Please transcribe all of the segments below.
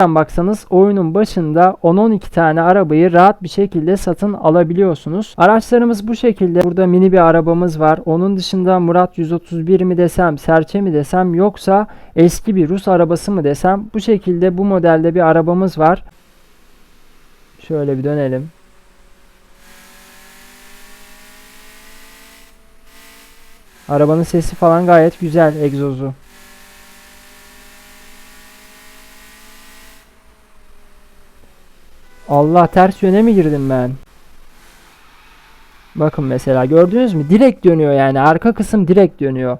Nereden baksanız oyunun başında 10-12 tane arabayı rahat bir şekilde satın alabiliyorsunuz. Araçlarımız bu şekilde. Burada mini bir arabamız var. Onun dışında Murat 131 mi desem, Serçe mi desem yoksa eski bir Rus arabası mı desem bu şekilde bu modelde bir arabamız var. Şöyle bir dönelim. Arabanın sesi falan gayet güzel egzozu. Allah ters yöne mi girdim ben? Bakın mesela gördünüz mü? Direkt dönüyor yani. Arka kısım direkt dönüyor.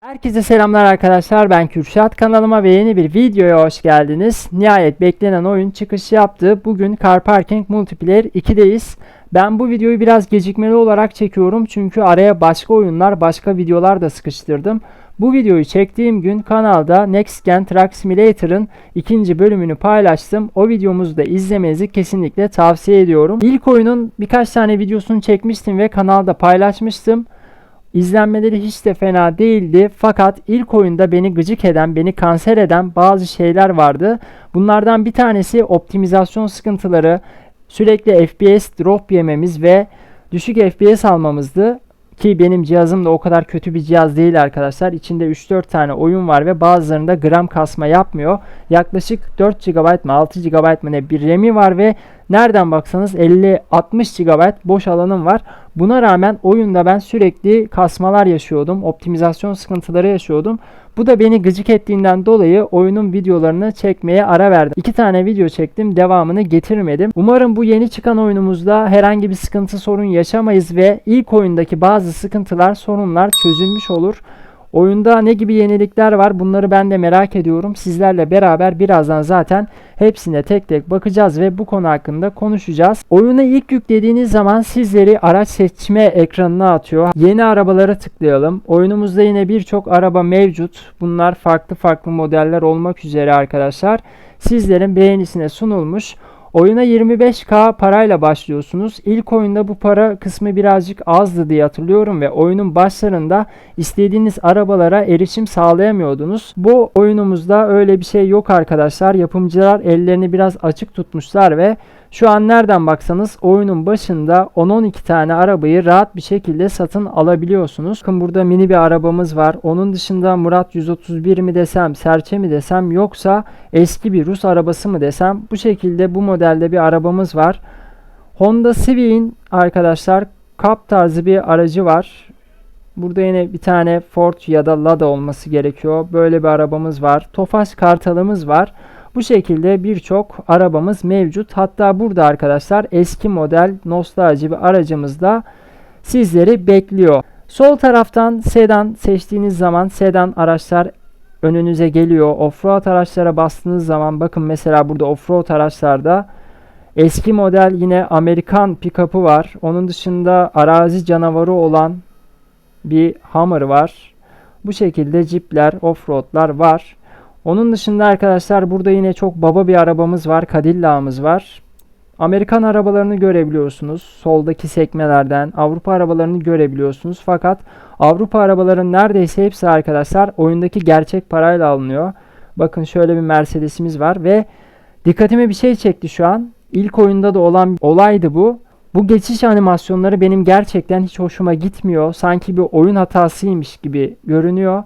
Herkese selamlar arkadaşlar. Ben Kürşat. Kanalıma ve yeni bir videoya hoş geldiniz. Nihayet beklenen oyun çıkış yaptı. Bugün Car Parking Multiplayer 2'deyiz. Ben bu videoyu biraz gecikmeli olarak çekiyorum. Çünkü araya başka oyunlar, başka videolar da sıkıştırdım. Bu videoyu çektiğim gün kanalda Next Gen Truck Simulator'ın ikinci bölümünü paylaştım. O videomuzu da izlemenizi kesinlikle tavsiye ediyorum. İlk oyunun birkaç tane videosunu çekmiştim ve kanalda paylaşmıştım. İzlenmeleri hiç de fena değildi. Fakat ilk oyunda beni gıcık eden, beni kanser eden bazı şeyler vardı. Bunlardan bir tanesi optimizasyon sıkıntıları, sürekli FPS drop yememiz ve düşük FPS almamızdı. Ki benim cihazım da o kadar kötü bir cihaz değil arkadaşlar. İçinde 3-4 tane oyun var ve bazılarında gram kasma yapmıyor. Yaklaşık 4 GB mı 6 GB mı ne bir RAM'i var ve nereden baksanız 50-60 GB boş alanım var. Buna rağmen oyunda ben sürekli kasmalar yaşıyordum. Optimizasyon sıkıntıları yaşıyordum. Bu da beni gıcık ettiğinden dolayı oyunun videolarını çekmeye ara verdim. İki tane video çektim. Devamını getirmedim. Umarım bu yeni çıkan oyunumuzda herhangi bir sıkıntı sorun yaşamayız ve ilk oyundaki bazı sıkıntılar, sorunlar çözülmüş olur. Oyunda ne gibi yenilikler var bunları ben de merak ediyorum. Sizlerle beraber birazdan zaten hepsine tek tek bakacağız ve bu konu hakkında konuşacağız. Oyunu ilk yüklediğiniz zaman sizleri araç seçme ekranına atıyor. Yeni arabalara tıklayalım. Oyunumuzda yine birçok araba mevcut. Bunlar farklı farklı modeller olmak üzere arkadaşlar. Sizlerin beğenisine sunulmuş. Oyuna 25k parayla başlıyorsunuz. İlk oyunda bu para kısmı birazcık azdı diye hatırlıyorum ve oyunun başlarında istediğiniz arabalara erişim sağlayamıyordunuz. Bu oyunumuzda öyle bir şey yok arkadaşlar. Yapımcılar ellerini biraz açık tutmuşlar ve şu an nereden baksanız oyunun başında 10-12 tane arabayı rahat bir şekilde satın alabiliyorsunuz. Bakın burada mini bir arabamız var. Onun dışında Murat 131 mi desem, Serçe mi desem yoksa eski bir Rus arabası mı desem bu şekilde bu modelde bir arabamız var. Honda Civic'in arkadaşlar Cup tarzı bir aracı var. Burada yine bir tane Ford ya da Lada olması gerekiyor. Böyle bir arabamız var. Tofaş Kartal'ımız var. Bu şekilde birçok arabamız mevcut. Hatta burada arkadaşlar eski model nostalji bir aracımız da sizleri bekliyor. Sol taraftan sedan seçtiğiniz zaman sedan araçlar önünüze geliyor. Offroad araçlara bastığınız zaman bakın mesela burada offroad araçlarda eski model yine Amerikan pick-up'ı var. Onun dışında arazi canavarı olan bir Hummer var. Bu şekilde Jeep'ler, offroad'lar var. Onun dışında arkadaşlar burada yine çok baba bir arabamız var. Cadillac'ımız var. Amerikan arabalarını görebiliyorsunuz. Soldaki sekmelerden Avrupa arabalarını görebiliyorsunuz. Fakat Avrupa arabaların neredeyse hepsi arkadaşlar oyundaki gerçek parayla alınıyor. Bakın şöyle bir Mercedes'imiz var ve dikkatime bir şey çekti şu an. İlk oyunda da olan olaydı bu. Bu geçiş animasyonları benim gerçekten hiç hoşuma gitmiyor. Sanki bir oyun hatasıymış gibi görünüyor.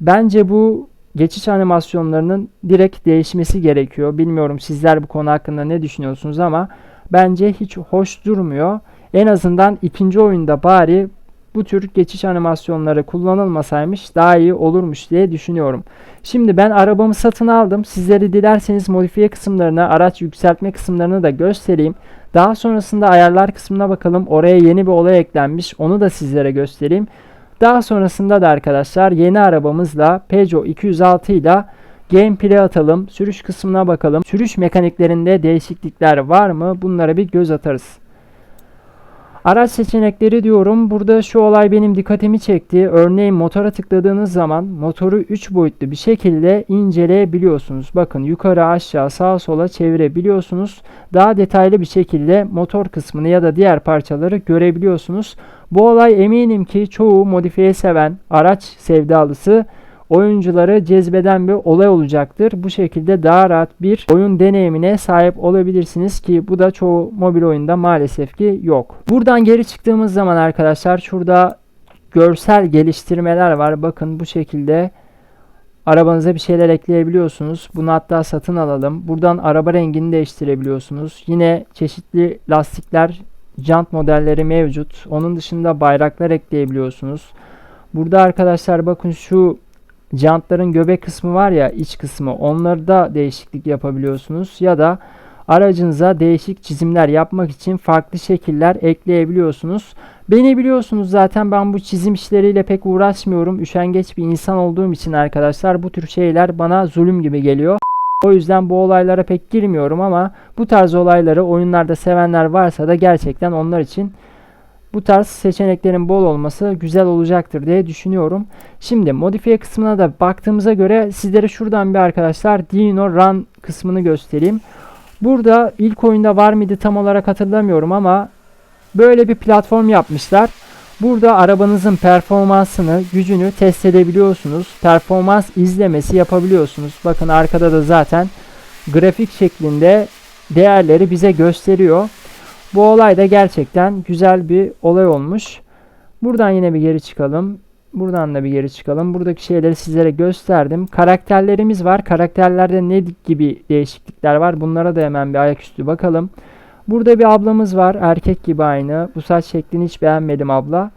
Bence bu geçiş animasyonlarının direkt değişmesi gerekiyor. Bilmiyorum sizler bu konu hakkında ne düşünüyorsunuz ama bence hiç hoş durmuyor. En azından ikinci oyunda bari bu tür geçiş animasyonları kullanılmasaymış daha iyi olurmuş diye düşünüyorum. Şimdi ben arabamı satın aldım. Sizleri dilerseniz modifiye kısımlarını, araç yükseltme kısımlarını da göstereyim. Daha sonrasında ayarlar kısmına bakalım. Oraya yeni bir olay eklenmiş. Onu da sizlere göstereyim. Daha sonrasında da arkadaşlar yeni arabamızla Peugeot 206 ile gameplay atalım. Sürüş kısmına bakalım. Sürüş mekaniklerinde değişiklikler var mı? Bunlara bir göz atarız. Araç seçenekleri diyorum. Burada şu olay benim dikkatimi çekti. Örneğin motora tıkladığınız zaman motoru 3 boyutlu bir şekilde inceleyebiliyorsunuz. Bakın yukarı aşağı sağa sola çevirebiliyorsunuz. Daha detaylı bir şekilde motor kısmını ya da diğer parçaları görebiliyorsunuz. Bu olay eminim ki çoğu modifiye seven araç sevdalısı oyuncuları cezbeden bir olay olacaktır. Bu şekilde daha rahat bir oyun deneyimine sahip olabilirsiniz ki bu da çoğu mobil oyunda maalesef ki yok. Buradan geri çıktığımız zaman arkadaşlar şurada görsel geliştirmeler var. Bakın bu şekilde arabanıza bir şeyler ekleyebiliyorsunuz. Bunu hatta satın alalım. Buradan araba rengini değiştirebiliyorsunuz. Yine çeşitli lastikler, jant modelleri mevcut. Onun dışında bayraklar ekleyebiliyorsunuz. Burada arkadaşlar bakın şu jantların göbek kısmı var ya iç kısmı onları da değişiklik yapabiliyorsunuz ya da aracınıza değişik çizimler yapmak için farklı şekiller ekleyebiliyorsunuz. Beni biliyorsunuz zaten ben bu çizim işleriyle pek uğraşmıyorum. Üşengeç bir insan olduğum için arkadaşlar bu tür şeyler bana zulüm gibi geliyor. O yüzden bu olaylara pek girmiyorum ama bu tarz olayları oyunlarda sevenler varsa da gerçekten onlar için bu tarz seçeneklerin bol olması güzel olacaktır diye düşünüyorum. Şimdi modifiye kısmına da baktığımıza göre sizlere şuradan bir arkadaşlar Dino Run kısmını göstereyim. Burada ilk oyunda var mıydı tam olarak hatırlamıyorum ama böyle bir platform yapmışlar. Burada arabanızın performansını, gücünü test edebiliyorsunuz. Performans izlemesi yapabiliyorsunuz. Bakın arkada da zaten grafik şeklinde değerleri bize gösteriyor. Bu olay da gerçekten güzel bir olay olmuş. Buradan yine bir geri çıkalım. Buradan da bir geri çıkalım. Buradaki şeyleri sizlere gösterdim. Karakterlerimiz var. Karakterlerde ne gibi değişiklikler var? Bunlara da hemen bir ayaküstü bakalım. Burada bir ablamız var. Erkek gibi aynı. Bu saç şeklini hiç beğenmedim abla.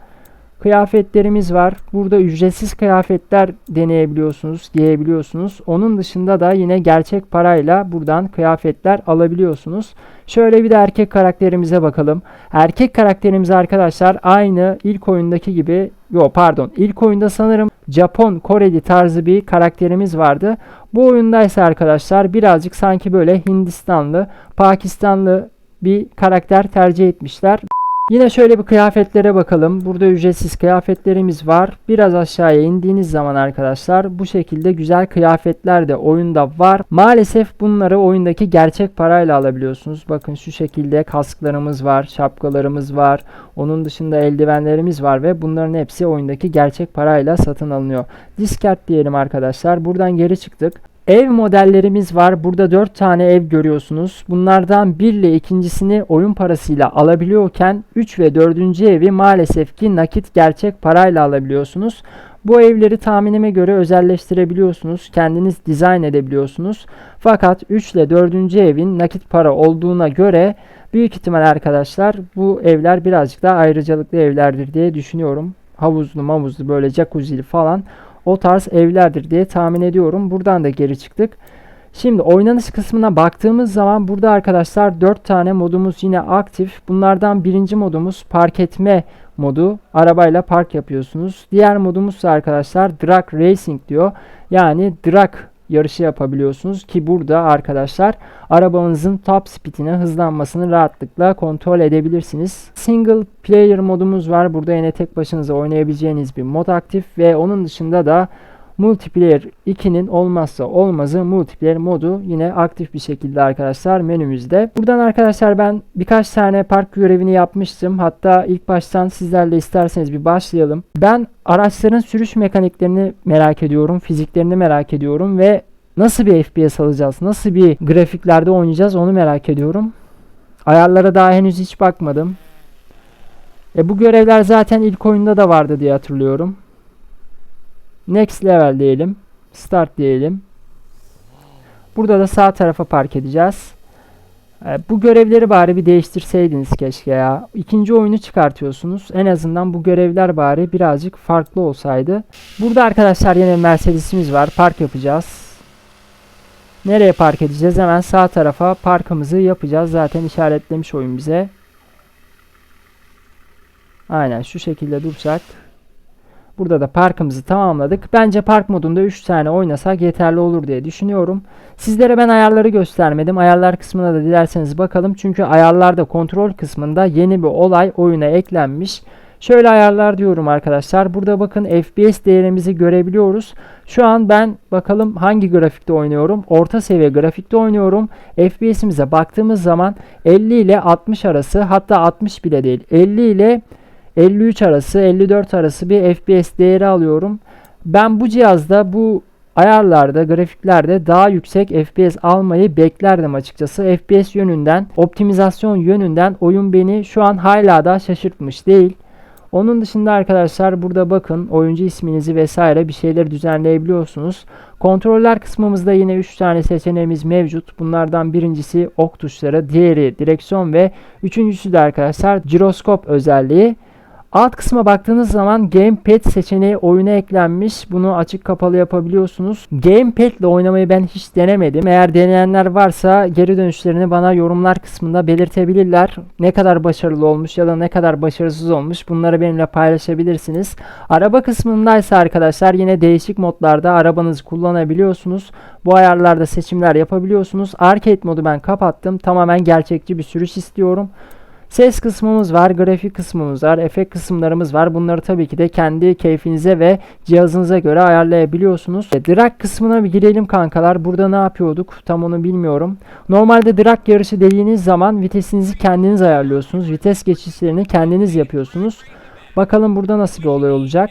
Kıyafetlerimiz var. Burada ücretsiz kıyafetler deneyebiliyorsunuz, giyebiliyorsunuz. Onun dışında da yine gerçek parayla buradan kıyafetler alabiliyorsunuz. Şöyle bir de erkek karakterimize bakalım. Erkek karakterimiz arkadaşlar aynı ilk oyundaki gibi, yo pardon ilk oyunda sanırım Japon, Koreli tarzı bir karakterimiz vardı. Bu oyunda ise arkadaşlar birazcık sanki böyle Hindistanlı, Pakistanlı bir karakter tercih etmişler. Yine şöyle bir kıyafetlere bakalım. Burada ücretsiz kıyafetlerimiz var. Biraz aşağıya indiğiniz zaman arkadaşlar bu şekilde güzel kıyafetler de oyunda var. Maalesef bunları oyundaki gerçek parayla alabiliyorsunuz. Bakın şu şekilde kasklarımız var, şapkalarımız var. Onun dışında eldivenlerimiz var ve bunların hepsi oyundaki gerçek parayla satın alınıyor. Discard diyelim arkadaşlar. Buradan geri çıktık. Ev modellerimiz var. Burada 4 tane ev görüyorsunuz. Bunlardan 1 ile ikincisini oyun parasıyla alabiliyorken 3 ve 4. evi maalesef ki nakit gerçek parayla alabiliyorsunuz. Bu evleri tahminime göre özelleştirebiliyorsunuz. Kendiniz dizayn edebiliyorsunuz. Fakat 3 ile 4. evin nakit para olduğuna göre büyük ihtimal arkadaşlar bu evler birazcık daha ayrıcalıklı evlerdir diye düşünüyorum. Havuzlu mavuzlu böyle jacuzzi'li falan o tarz evlerdir diye tahmin ediyorum. Buradan da geri çıktık. Şimdi oynanış kısmına baktığımız zaman burada arkadaşlar 4 tane modumuz yine aktif. Bunlardan birinci modumuz park etme modu. Arabayla park yapıyorsunuz. Diğer modumuz ise arkadaşlar drag racing diyor. Yani drag yarışı yapabiliyorsunuz ki burada arkadaşlar arabanızın top speedine hızlanmasını rahatlıkla kontrol edebilirsiniz. Single player modumuz var. Burada yine tek başınıza oynayabileceğiniz bir mod aktif ve onun dışında da Multiplayer 2'nin olmazsa olmazı multiplayer modu yine aktif bir şekilde arkadaşlar menümüzde. Buradan arkadaşlar ben birkaç tane park görevini yapmıştım. Hatta ilk baştan sizlerle isterseniz bir başlayalım. Ben araçların sürüş mekaniklerini merak ediyorum. Fiziklerini merak ediyorum ve nasıl bir FPS alacağız? Nasıl bir grafiklerde oynayacağız onu merak ediyorum. Ayarlara daha henüz hiç bakmadım. E bu görevler zaten ilk oyunda da vardı diye hatırlıyorum. Next level diyelim. Start diyelim. Burada da sağ tarafa park edeceğiz. E, bu görevleri bari bir değiştirseydiniz keşke ya. İkinci oyunu çıkartıyorsunuz. En azından bu görevler bari birazcık farklı olsaydı. Burada arkadaşlar yine Mercedes'imiz var. Park yapacağız. Nereye park edeceğiz? Hemen sağ tarafa parkımızı yapacağız. Zaten işaretlemiş oyun bize. Aynen şu şekilde dursak Burada da parkımızı tamamladık. Bence park modunda 3 tane oynasak yeterli olur diye düşünüyorum. Sizlere ben ayarları göstermedim. Ayarlar kısmına da dilerseniz bakalım. Çünkü ayarlarda kontrol kısmında yeni bir olay oyuna eklenmiş. Şöyle ayarlar diyorum arkadaşlar. Burada bakın FPS değerimizi görebiliyoruz. Şu an ben bakalım hangi grafikte oynuyorum. Orta seviye grafikte oynuyorum. FPS'imize baktığımız zaman 50 ile 60 arası hatta 60 bile değil. 50 ile 53 arası 54 arası bir FPS değeri alıyorum. Ben bu cihazda bu ayarlarda grafiklerde daha yüksek FPS almayı beklerdim açıkçası. FPS yönünden optimizasyon yönünden oyun beni şu an hala da şaşırtmış değil. Onun dışında arkadaşlar burada bakın oyuncu isminizi vesaire bir şeyler düzenleyebiliyorsunuz. Kontroller kısmımızda yine 3 tane seçeneğimiz mevcut. Bunlardan birincisi ok tuşları, diğeri direksiyon ve üçüncüsü de arkadaşlar jiroskop özelliği. Alt kısma baktığınız zaman Gamepad seçeneği oyuna eklenmiş. Bunu açık kapalı yapabiliyorsunuz. Gamepad ile oynamayı ben hiç denemedim. Eğer deneyenler varsa geri dönüşlerini bana yorumlar kısmında belirtebilirler. Ne kadar başarılı olmuş ya da ne kadar başarısız olmuş bunları benimle paylaşabilirsiniz. Araba kısmındaysa arkadaşlar yine değişik modlarda arabanızı kullanabiliyorsunuz. Bu ayarlarda seçimler yapabiliyorsunuz. Arcade modu ben kapattım. Tamamen gerçekçi bir sürüş istiyorum. Ses kısmımız var, grafik kısmımız var, efekt kısımlarımız var. Bunları tabii ki de kendi keyfinize ve cihazınıza göre ayarlayabiliyorsunuz. E, drag kısmına bir girelim kankalar. Burada ne yapıyorduk? Tam onu bilmiyorum. Normalde drag yarışı dediğiniz zaman vitesinizi kendiniz ayarlıyorsunuz. Vites geçişlerini kendiniz yapıyorsunuz. Bakalım burada nasıl bir olay olacak.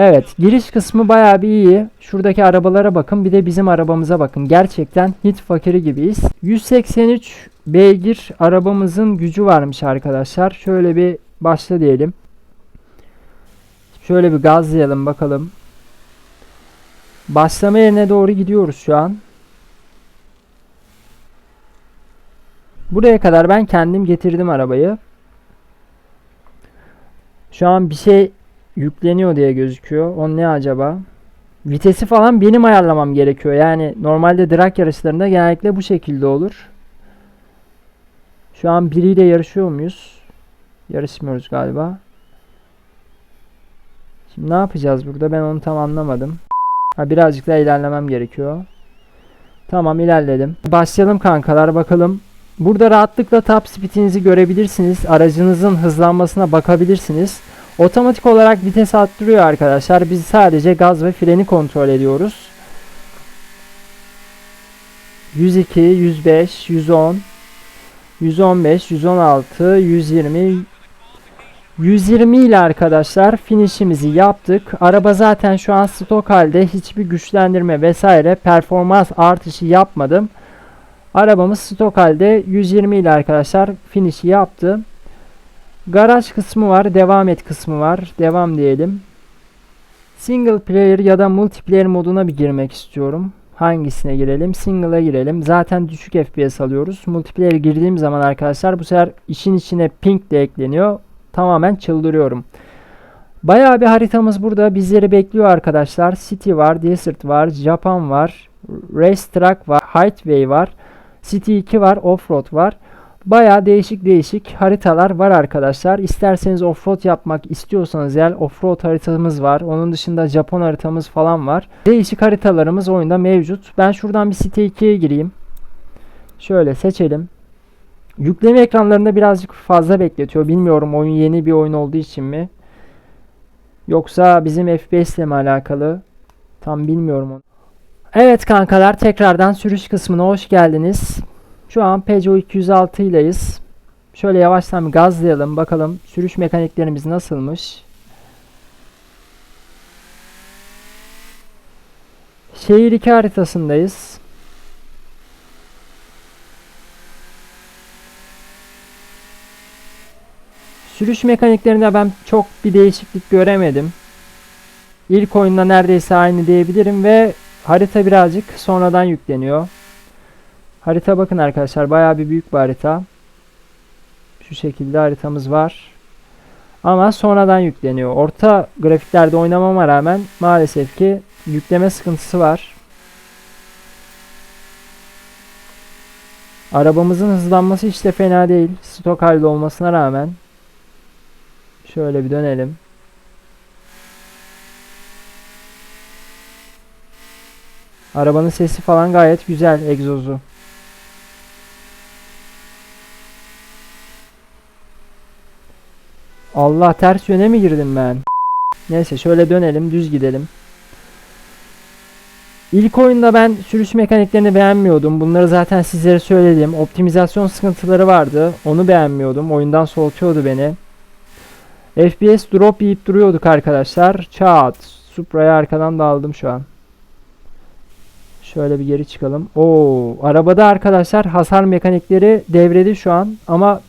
Evet, giriş kısmı bayağı bir iyi. Şuradaki arabalara bakın, bir de bizim arabamıza bakın. Gerçekten hit fakiri gibiyiz. 183 beygir arabamızın gücü varmış arkadaşlar. Şöyle bir başla diyelim. Şöyle bir gazlayalım bakalım. Başlama yerine doğru gidiyoruz şu an. Buraya kadar ben kendim getirdim arabayı. Şu an bir şey yükleniyor diye gözüküyor. O ne acaba? Vitesi falan benim ayarlamam gerekiyor. Yani normalde drag yarışlarında genellikle bu şekilde olur. Şu an biriyle yarışıyor muyuz? Yarışmıyoruz galiba. Şimdi ne yapacağız burada? Ben onu tam anlamadım. Ha birazcık daha ilerlemem gerekiyor. Tamam ilerledim. Başlayalım kankalar bakalım. Burada rahatlıkla top speed'inizi görebilirsiniz. Aracınızın hızlanmasına bakabilirsiniz. Otomatik olarak vites arttırıyor arkadaşlar. Biz sadece gaz ve freni kontrol ediyoruz. 102, 105, 110, 115, 116, 120, 120 ile arkadaşlar finishimizi yaptık. Araba zaten şu an stok halde hiçbir güçlendirme vesaire performans artışı yapmadım. Arabamız stok halde 120 ile arkadaşlar finish'i yaptı. Garaj kısmı var, devam et kısmı var. Devam diyelim. Single player ya da multiplayer moduna bir girmek istiyorum. Hangisine girelim? Single'a girelim. Zaten düşük FPS alıyoruz. Multiplayer girdiğim zaman arkadaşlar bu sefer işin içine ping de ekleniyor. Tamamen çıldırıyorum. Bayağı bir haritamız burada bizleri bekliyor arkadaşlar. City var, Desert var, Japan var, Race Track var, Highway var, City 2 var, Offroad var. Baya değişik değişik haritalar var arkadaşlar. İsterseniz offroad yapmak istiyorsanız eğer offroad haritamız var. Onun dışında Japon haritamız falan var. Değişik haritalarımız oyunda mevcut. Ben şuradan bir site 2'ye gireyim. Şöyle seçelim. Yükleme ekranlarında birazcık fazla bekletiyor. Bilmiyorum oyun yeni bir oyun olduğu için mi? Yoksa bizim FPS ile mi alakalı? Tam bilmiyorum onu. Evet kankalar tekrardan sürüş kısmına hoş geldiniz. Şu an Peugeot 206 ileyiz. Şöyle yavaştan bir gazlayalım. Bakalım sürüş mekaniklerimiz nasılmış. Şehir 2 haritasındayız. Sürüş mekaniklerinde ben çok bir değişiklik göremedim. İlk oyunda neredeyse aynı diyebilirim ve harita birazcık sonradan yükleniyor. Harita bakın arkadaşlar bayağı bir büyük bir harita. Şu şekilde haritamız var. Ama sonradan yükleniyor. Orta grafiklerde oynamama rağmen maalesef ki yükleme sıkıntısı var. Arabamızın hızlanması hiç de fena değil. Stok halde olmasına rağmen. Şöyle bir dönelim. Arabanın sesi falan gayet güzel egzozu. Allah ters yöne mi girdim ben? Neyse şöyle dönelim düz gidelim. İlk oyunda ben sürüş mekaniklerini beğenmiyordum. Bunları zaten sizlere söyledim. Optimizasyon sıkıntıları vardı. Onu beğenmiyordum. Oyundan soğutuyordu beni. FPS drop yiyip duruyorduk arkadaşlar. Çat. Supra'ya arkadan daldım şu an. Şöyle bir geri çıkalım. Oo, arabada arkadaşlar hasar mekanikleri devredi şu an ama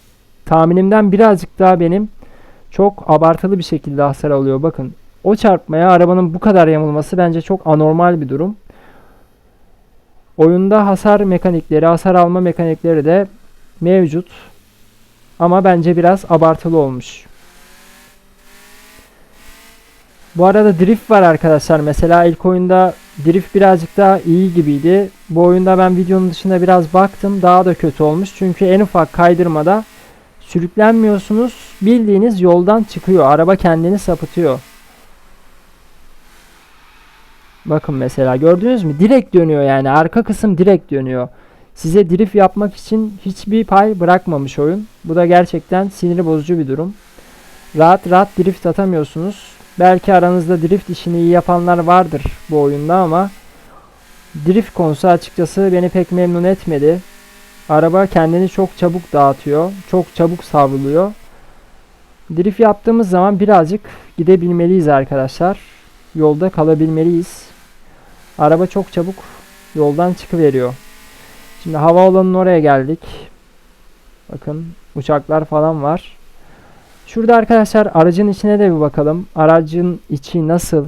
tahminimden birazcık daha benim çok abartılı bir şekilde hasar alıyor. Bakın o çarpmaya arabanın bu kadar yamulması bence çok anormal bir durum. Oyunda hasar mekanikleri, hasar alma mekanikleri de mevcut. Ama bence biraz abartılı olmuş. Bu arada drift var arkadaşlar. Mesela ilk oyunda drift birazcık daha iyi gibiydi. Bu oyunda ben videonun dışında biraz baktım. Daha da kötü olmuş. Çünkü en ufak kaydırmada sürüklenmiyorsunuz. Bildiğiniz yoldan çıkıyor. Araba kendini sapıtıyor. Bakın mesela gördünüz mü? Direkt dönüyor yani. Arka kısım direkt dönüyor. Size drift yapmak için hiçbir pay bırakmamış oyun. Bu da gerçekten sinir bozucu bir durum. Rahat rahat drift atamıyorsunuz. Belki aranızda drift işini iyi yapanlar vardır bu oyunda ama drift konusu açıkçası beni pek memnun etmedi. Araba kendini çok çabuk dağıtıyor. Çok çabuk savruluyor. Drift yaptığımız zaman birazcık gidebilmeliyiz arkadaşlar. Yolda kalabilmeliyiz. Araba çok çabuk yoldan çıkıveriyor. Şimdi havaalanının oraya geldik. Bakın uçaklar falan var. Şurada arkadaşlar aracın içine de bir bakalım. Aracın içi nasıl?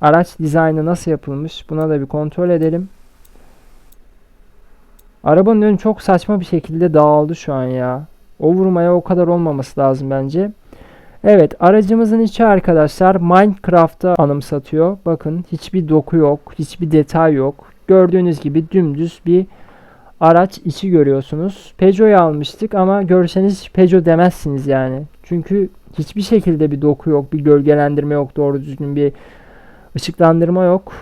Araç dizaynı nasıl yapılmış? Buna da bir kontrol edelim. Arabanın önü çok saçma bir şekilde dağıldı şu an ya. O vurmaya o kadar olmaması lazım bence. Evet aracımızın içi arkadaşlar Minecraft'ı anımsatıyor. Bakın hiçbir doku yok. Hiçbir detay yok. Gördüğünüz gibi dümdüz bir araç içi görüyorsunuz. Peugeot'u almıştık ama görseniz Peugeot demezsiniz yani. Çünkü hiçbir şekilde bir doku yok, bir gölgelendirme yok, doğru düzgün bir ışıklandırma yok.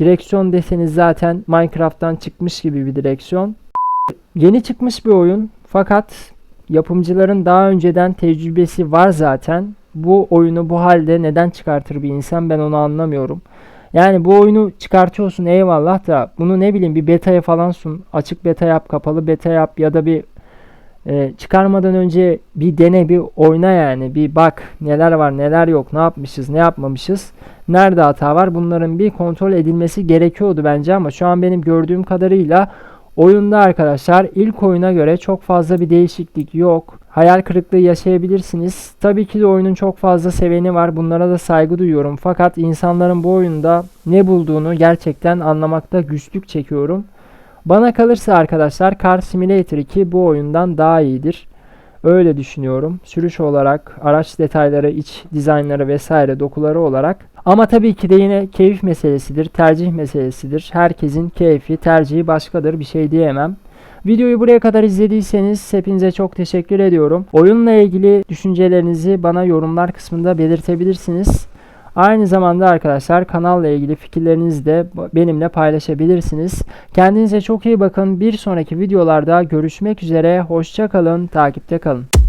Direksiyon deseniz zaten Minecraft'tan çıkmış gibi bir direksiyon. Yeni çıkmış bir oyun fakat yapımcıların daha önceden tecrübesi var zaten. Bu oyunu bu halde neden çıkartır bir insan ben onu anlamıyorum. Yani bu oyunu çıkartıyorsun eyvallah da bunu ne bileyim bir beta'ya falan sun. Açık beta yap, kapalı beta yap ya da bir e, çıkarmadan önce bir dene bir oyna yani bir bak neler var neler yok ne yapmışız ne yapmamışız nerede hata var bunların bir kontrol edilmesi gerekiyordu bence ama şu an benim gördüğüm kadarıyla oyunda arkadaşlar ilk oyuna göre çok fazla bir değişiklik yok. Hayal kırıklığı yaşayabilirsiniz. Tabii ki de oyunun çok fazla seveni var. Bunlara da saygı duyuyorum. Fakat insanların bu oyunda ne bulduğunu gerçekten anlamakta güçlük çekiyorum. Bana kalırsa arkadaşlar Car Simulator 2 bu oyundan daha iyidir. Öyle düşünüyorum. Sürüş olarak, araç detayları, iç dizaynları vesaire dokuları olarak. Ama tabii ki de yine keyif meselesidir, tercih meselesidir. Herkesin keyfi, tercihi başkadır. Bir şey diyemem. Videoyu buraya kadar izlediyseniz hepinize çok teşekkür ediyorum. Oyunla ilgili düşüncelerinizi bana yorumlar kısmında belirtebilirsiniz. Aynı zamanda arkadaşlar kanalla ilgili fikirlerinizi de benimle paylaşabilirsiniz. Kendinize çok iyi bakın. Bir sonraki videolarda görüşmek üzere. Hoşça kalın. Takipte kalın.